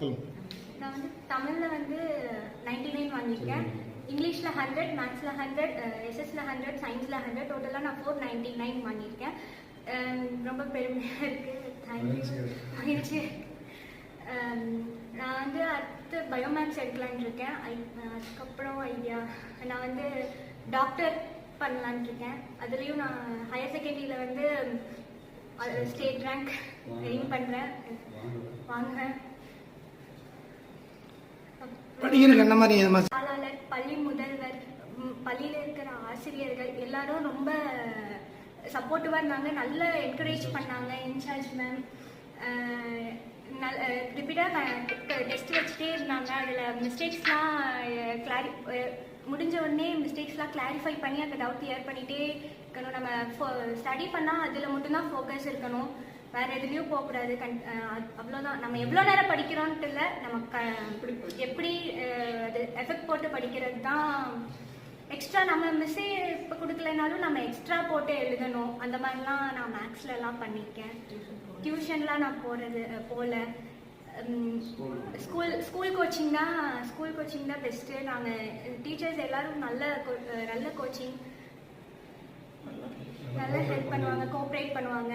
நான் வந்து தமிழில் வந்து நைன்டி நைன் வாங்கியிருக்கேன் இங்கிலீஷில் ஹண்ட்ரட் மேத்ஸில் ஹண்ட்ரட் எஸ்எஸ்ல ஹண்ட்ரட் சயின்ஸில் ஹண்ட்ரட் டோட்டலாக நான் ஃபோர் நைன்டி நைன் வாங்கியிருக்கேன். ரொம்ப பெருமையாக இருக்குது தேங்க்யூ மகிழ்ச்சி. நான் வந்து அடுத்து பயோமேக்ஸ் எடுக்கலான்னு இருக்கேன். அதுக்கப்புறம் ஐடியா. நான் வந்து டாக்டர் பண்ணலான்னு இருக்கேன். அதுலேயும் நான் ஹையர் செகண்டரியில் வந்து ஸ்டேட் ரேங்க் எய்ம் பண்ணுறேன் வாங்குவேன் படிக்கிறதுக்கு என்ன மாதிரி மாதிரி. ஆளாளர் பள்ளி முதல்வர் பள்ளியில் பள்ளியில இருக்கிற ஆசிரியர்கள் எல்லாரும் ரொம்ப சப்போர்ட்டிவாக இருந்தாங்க. நல்ல என்கரேஜ் பண்ணாங்க இன்சார்ஜ் மேம் ரிப்பீட்டாக டெஸ்ட் வச்சுட்டே இருந்தாங்க. அதில் மிஸ்டேக்ஸ்லாம் கிளாரி முடிஞ்ச உடனே மிஸ்டேக்ஸ்லாம் கிளாரிஃபை பண்ணி அந்த டவுட் கிளியர் பண்ணிகிட்டே இருக்கணும். நம்ம ஸ்டடி பண்ணால் அதில் மட்டும்தான் ஃபோக்கஸ் இருக்கணும். வேற எதுலேயும் போகக்கூடாது கண் அஹ் அவ்வளோதான் நம்ம எவ்வளோ நேரம் படிக்கிறோன்ட்டு இல்லை நம்ம க எப்படி அது எஃபெக்ட் போட்டு படிக்கிறது தான் எக்ஸ்ட்ரா நம்ம மிஸ்ஸே இப்போ கொடுக்கலனாலும் நம்ம எக்ஸ்ட்ரா போட்டு எழுதணும். அந்த மாதிரிலாம் நான் மேக்ஸ்ல எல்லாம் பண்ணியிருக்கேன். டியூஷன்லாம் நான் போகிறது போகல ஸ்கூல் ஸ்கூல் கோச்சிங் தான் ஸ்கூல் கோச்சிங் தான் பெஸ்ட்டு நாங்கள் டீச்சர்ஸ் எல்லாரும் நல்ல நல்ல கோச்சிங் நல்லா ஹெல்ப் பண்ணுவாங்க கோஆப்ரேட் பண்ணுவாங்க.